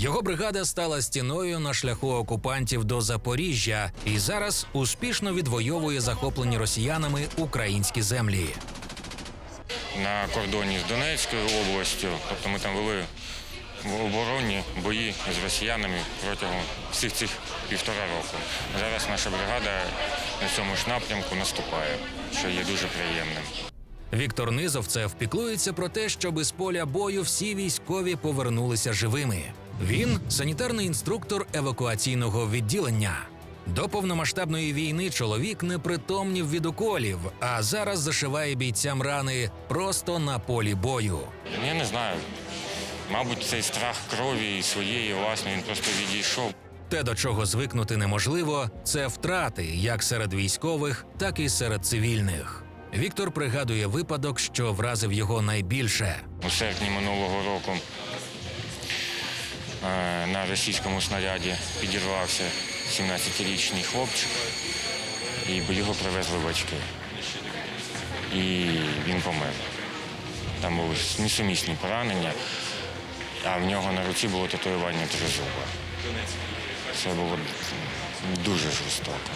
Його бригада стала стіною на шляху окупантів до Запоріжжя і зараз успішно відвоює захоплені росіянами українські землі. на кордоні з Донецькою областю. Тобто ми там вели в оборонні бої з росіянами протягом всіх цих півтора року. Зараз наша бригада на цьому ж напрямку наступає, що є дуже приємним. Віктор Низовцев піклується про те, щоб із поля бою всі військові повернулися живими. Він санітарний інструктор евакуаційного відділення. До повномасштабної війни чоловік не притомнів від уколів, а зараз зашиває бійцям рани просто на полі бою. Я не знаю. Мабуть, цей страх крові і своєї власної він просто відійшов. Те, до чого звикнути неможливо, це втрати як серед військових, так і серед цивільних. Віктор пригадує випадок, що вразив його найбільше. У серпні минулого року на російському снаряді підірвався 17-річний хлопчик, і його привезли батьки. І він помер. Там були несумісні поранення, а в нього на руці було татуювання тризуба. Це було дуже жорстоко.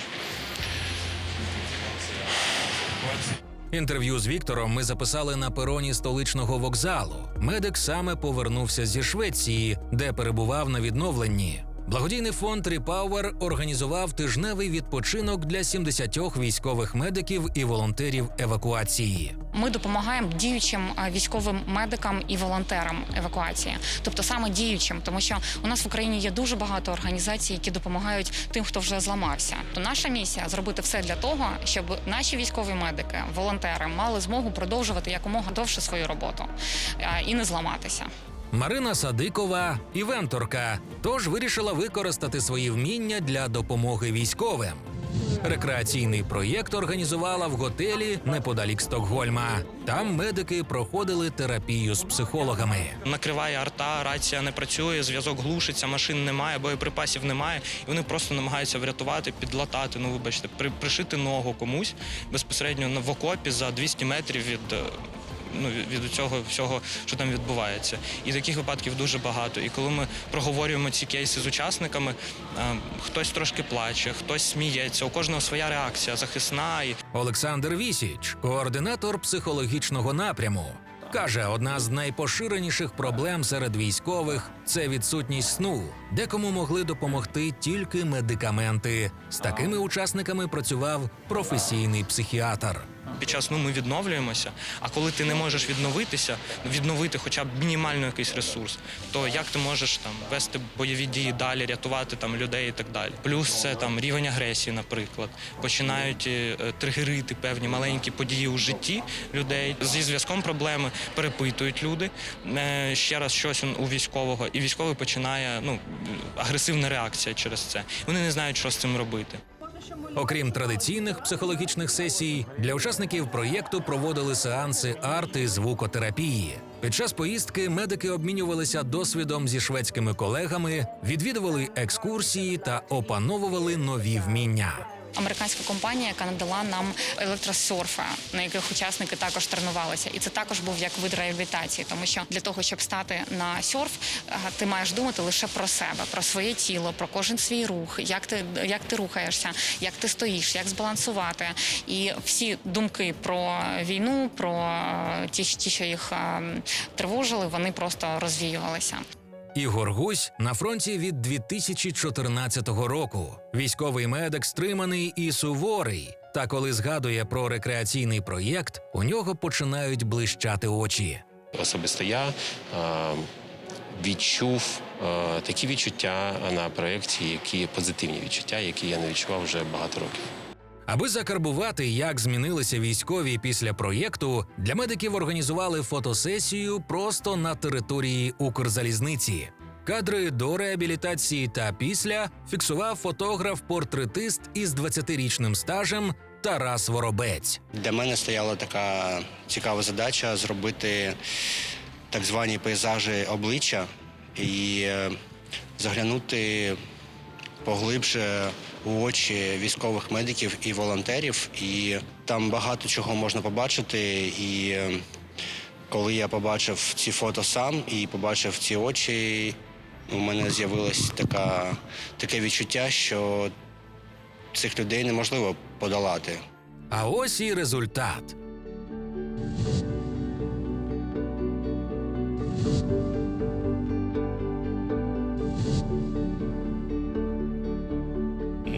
Інтерв'ю з Віктором ми записали на пероні столичного вокзалу. Медик саме повернувся зі Швеції, де перебував на відновленні. Благодійний фонд Repower організував тижневий відпочинок для 70 військових медиків і волонтерів евакуації. Ми допомагаємо діючим е, військовим медикам і волонтерам евакуації, тобто саме діючим, тому що у нас в Україні є дуже багато організацій, які допомагають тим, хто вже зламався. То наша місія зробити все для того, щоб наші військові медики, волонтери мали змогу продовжувати якомога довше свою роботу е, і не зламатися. Марина Садикова івенторка, тож вирішила використати свої вміння для допомоги військовим. Рекреаційний проєкт організувала в готелі неподалік Стокгольма. Там медики проходили терапію з психологами. накриває арта, рація не працює, зв'язок глушиться, машин немає, боєприпасів немає. І вони просто намагаються врятувати, підлатати. Ну, вибачте, при, пришити ногу комусь безпосередньо в окопі за 200 метрів від. Ну, від цього всього, що там відбувається, і таких випадків дуже багато. І коли ми проговорюємо ці кейси з учасниками, е, хтось трошки плаче, хтось сміється, у кожного своя реакція захисна Олександр Вісіч, координатор психологічного напряму. Каже, одна з найпоширеніших проблем серед військових це відсутність сну. Декому могли допомогти тільки медикаменти. З такими учасниками працював професійний психіатр. Під час сну ми відновлюємося. А коли ти не можеш відновитися, відновити хоча б мінімально якийсь ресурс, то як ти можеш там вести бойові дії далі, рятувати там людей і так далі. Плюс це там рівень агресії, наприклад, починають е, тригерити певні маленькі події у житті людей. Зі зв'язком проблеми перепитують люди е, ще раз щось у військового, і військовий починає ну агресивна реакція через це. Вони не знають, що з цим робити. Окрім традиційних психологічних сесій, для учасників проєкту проводили сеанси арти звукотерапії. Під час поїздки медики обмінювалися досвідом зі шведськими колегами, відвідували екскурсії та опановували нові вміння. Американська компанія, яка надала нам електросорфи, на яких учасники також тренувалися, і це також був як вид реабілітації, тому що для того, щоб стати на серф, е, ти маєш думати лише про себе, про своє тіло, про кожен свій рух, як ти як ти рухаєшся, як ти стоїш, як збалансувати. І всі думки про війну, про е, ті, ті що їх е, тривожили, вони просто розвіювалися. Ігор Гусь на фронті від 2014 року. Військовий медик стриманий і суворий. Та коли згадує про рекреаційний проєкт, у нього починають блищати очі. Особисто я е, відчув е, такі відчуття на проєкті, які позитивні відчуття, які я не відчував вже багато років. Аби закарбувати, як змінилися військові після проєкту, для медиків організували фотосесію просто на території Укрзалізниці. Кадри до реабілітації та після фіксував фотограф-портретист із 20-річним стажем Тарас Воробець. Для мене стояла така цікава задача зробити так звані пейзажі обличчя і е, заглянути поглибше у очі військових медиків і волонтерів. І там багато чого можна побачити. І е, коли я побачив ці фото сам і побачив ці очі, у мене з'явилось така, таке відчуття, що цих людей неможливо подолати. А ось і результат.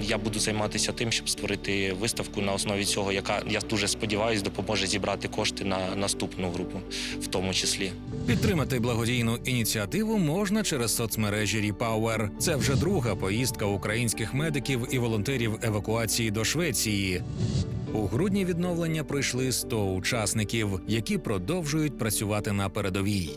Я буду займатися тим, щоб створити виставку на основі цього, яка я дуже сподіваюся, допоможе зібрати кошти на наступну групу, в тому числі. Підтримати благодійну ініціативу можна через соцмережі Ріпауер. Це вже друга поїздка українських медиків і волонтерів евакуації до Швеції. У грудні відновлення пройшли 100 учасників, які продовжують працювати на передовій.